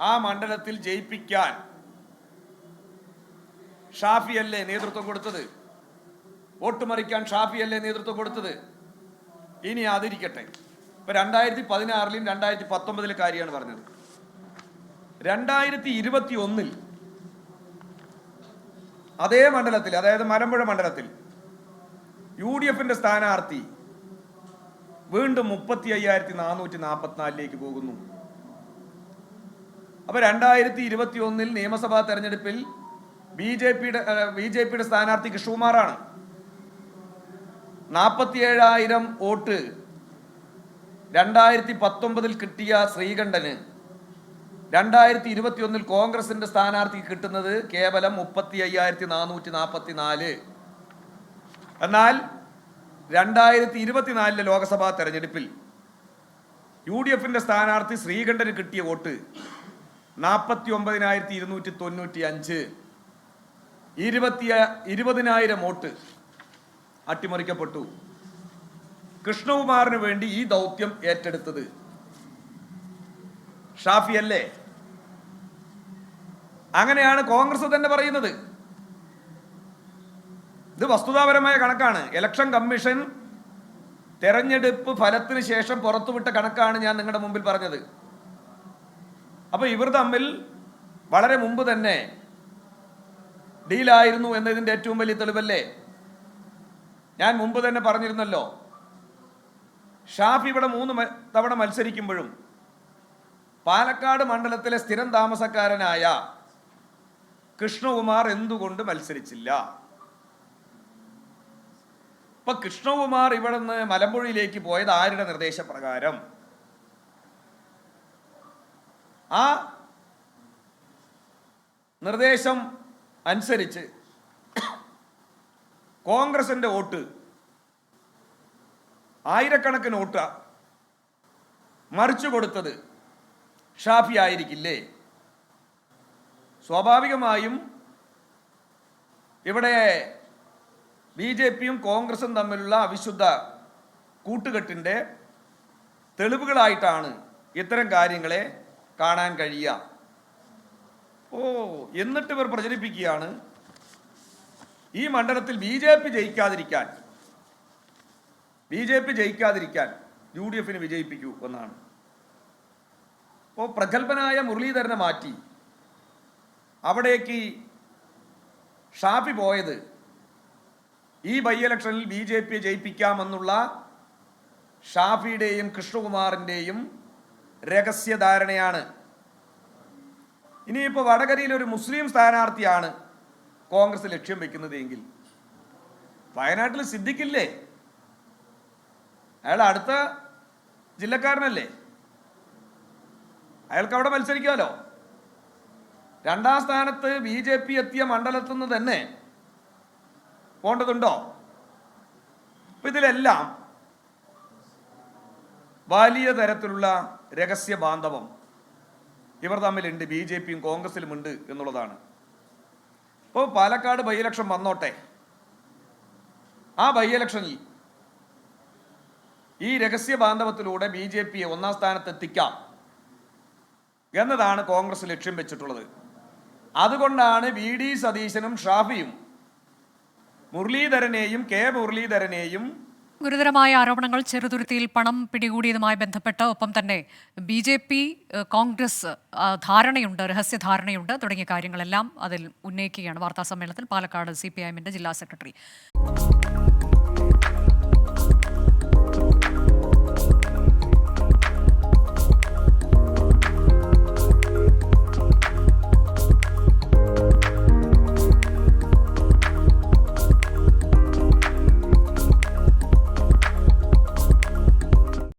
ആ മണ്ഡലത്തിൽ ജയിപ്പിക്കാൻ ഷാഫി അല്ലേ നേതൃത്വം കൊടുത്തത്? വോട്ട് മറിക്കാൻ ഷാഫിയല്ലേ നേതൃത്വം കൊടുത്തത്? ഇനി അതിരിക്കട്ടെ. ഇപ്പൊ രണ്ടായിരത്തി പതിനാറിലും രണ്ടായിരത്തി പത്തൊമ്പതിലെ കാര്യമാണ് പറഞ്ഞത്. രണ്ടായിരത്തി ഇരുപത്തി ഒന്നിൽ അതേ മണ്ഡലത്തിൽ അതായത് മലമ്പുഴ മണ്ഡലത്തിൽ യു ഡി എഫിന്റെ സ്ഥാനാർത്ഥി വീണ്ടും മുപ്പത്തി അയ്യായിരത്തി നാനൂറ്റി നാൽപ്പത്തിനാലിലേക്ക് പോകുന്നു. അപ്പൊ രണ്ടായിരത്തി ഇരുപത്തി ഒന്നിൽ നിയമസഭാ തെരഞ്ഞെടുപ്പിൽ ബി ജെ പിയുടെ ബി ജെ പിയുടെ സ്ഥാനാർത്ഥി കൃഷ്ണകുമാറാണ് നാൽപ്പത്തിയേഴായിരം വോട്ട് രണ്ടായിരത്തി പത്തൊമ്പതിൽ കിട്ടിയ ശ്രീകണ്ഠന് രണ്ടായിരത്തി ഇരുപത്തി ഒന്നിൽ കോൺഗ്രസിന്റെ സ്ഥാനാർത്ഥിക്ക് കിട്ടുന്നത് കേവലം മുപ്പത്തി അയ്യായിരത്തി നാനൂറ്റി നാൽപ്പത്തി നാല് എന്നാൽ രണ്ടായിരത്തി ഇരുപത്തിനാലിലെ ലോക്സഭാ തെരഞ്ഞെടുപ്പിൽ യു ഡി എഫിന്റെ സ്ഥാനാർത്ഥി ശ്രീകണ്ഠന് കിട്ടിയ വോട്ട് നാൽപ്പത്തി ഒമ്പതിനായിരത്തി ഇരുന്നൂറ്റി തൊണ്ണൂറ്റി അഞ്ച് ഇരുപത്തി ഇരുപതിനായിരം വോട്ട് അട്ടിമറിക്കപ്പെട്ടു. കൃഷ്ണകുമാറിന് വേണ്ടി ഈ ദൗത്യം ഏറ്റെടുത്തത്. ഷാഫി അല്ലേ? അങ്ങനെയാണ് കോൺഗ്രസ് തന്നെ പറയുന്നത്. ഇത് വസ്തുതാപരമായ കണക്കാണ്. ഇലക്ഷൻ കമ്മീഷൻ തെരഞ്ഞെടുപ്പ് ഫലത്തിന് ശേഷം പുറത്തുവിട്ട കണക്കാണ് ഞാൻ നിങ്ങളുടെ മുമ്പിൽ പറഞ്ഞത്. അപ്പൊ ഇവർ തമ്മിൽ വളരെ മുമ്പ് തന്നെ ഡീലായിരുന്നു എന്നതിന്റെ ഏറ്റവും വലിയ തെളിവല്ലേ? ഞാൻ മുമ്പ് തന്നെ പറഞ്ഞിരുന്നല്ലോ. ഷാഫി ഇവിടെ മൂന്ന് തവണ മത്സരിക്കുമ്പോഴും പാലക്കാട് മണ്ഡലത്തിലെ സ്ഥിരം താമസക്കാരനായ കൃഷ്ണകുമാർ എന്തുകൊണ്ട് മത്സരിച്ചില്ല? ഇപ്പൊ കൃഷ്ണകുമാർ ഇവിടെ നിന്ന് മലമ്പുഴയിലേക്ക് പോയത് ആരുടെ നിർദ്ദേശപ്രകാരം? ആ നിർദ്ദേശം അനുസരിച്ച് കോൺഗ്രസിന്റെ വോട്ട് ആയിരക്കണക്കിന് വോട്ട് മറിച്ചു കൊടുത്തത് ഷാഫി ആയിരിക്കില്ലേ? സ്വാഭാവികമായും ഇവിടെ ബി ജെ പിയും കോൺഗ്രസും തമ്മിലുള്ള അവിശുദ്ധ കൂട്ടുകെട്ടിന്റെ തെളിവുകളായിട്ടാണ് ഇത്തരം കാര്യങ്ങളെ കാണാൻ കഴിയാം. ഓ എന്നിട്ട് ഇവർ പ്രചരിപ്പിക്കുകയാണ് ഈ മണ്ഡലത്തിൽ ബി ജെ പി ജയിക്കാതിരിക്കാൻ. ബി ജെ പി ജയിക്കാതിരിക്കാൻ യു ഡി എഫിന് വിജയിപ്പിക്കൂ എന്നാണ്. അപ്പോൾ പ്രഗത്ഭനായ മുരളീധരനെ മാറ്റി. അവിടേക്ക് ഷാഫി പോയത് ഈ ബൈ ഇലക്ഷനിൽ ബി ജെ പിയെ ജയിപ്പിക്കാമെന്നുള്ള ഷാഫിയുടെയും കൃഷ്ണകുമാറിന്റെയും രഹസ്യധാരണയാണ്. ഇനിയിപ്പോൾ വടകരയിൽ ഒരു മുസ്ലിം സ്ഥാനാർത്ഥിയാണ് കോൺഗ്രസ് ലക്ഷ്യം വെക്കുന്നത് എങ്കിൽ. വയനാട്ടിൽ സിദ്ധിക്കില്ലേ അയാൾ അടുത്ത ജില്ലക്കാരനല്ലേ? അയാൾക്ക് അവിടെ മത്സരിക്കാമല്ലോ രണ്ടാം സ്ഥാനത്ത് ബി ജെ പി എത്തിയ മണ്ഡലത്തിൽ നിന്ന് തന്നെ പോണ്ടതുണ്ടോ? ഇതിലെല്ലാം വലിയ തരത്തിലുള്ള രഹസ്യ ബാന്ധവം ഇവർ തമ്മിലുണ്ട് ബി ജെ പിയും കോൺഗ്രസിലും ഉണ്ട് എന്നുള്ളതാണ്. ഇപ്പോൾ പാലക്കാട് ബൈ ഇലക്ഷൻ വന്നോട്ടെ. ആ ബൈ ഇലക്ഷനിൽ ഈ രഹസ്യ ബാന്ധവത്തിലൂടെ ബി ജെ പിയെ ഒന്നാം സ്ഥാനത്ത് എത്തിക്കാം എന്നതാണ് കോൺഗ്രസ് ലക്ഷ്യം വെച്ചിട്ടുള്ളത്. അതുകൊണ്ടാണ് വി ഡി സതീശനും ഷാഫിയും മുരളീധരനെയും കെ മുരളീധരനെയും ഗുരുതരമായ ആരോപണങ്ങൾ ചെറുതുരുത്തിയിൽ പണം പിടികൂടിയതുമായി ബന്ധപ്പെട്ട് ഒപ്പം തന്നെ ബി ജെ പി കോൺഗ്രസ് ധാരണയുണ്ട് രഹസ്യ ധാരണയുണ്ട്. തുടങ്ങിയ കാര്യങ്ങളെല്ലാം അതിൽ ഉന്നയിക്കുകയാണ് വാർത്താ സമ്മേളനത്തിൽ പാലക്കാട് സി പി ഐ എമ്മിന്റെ ജില്ലാ സെക്രട്ടറി.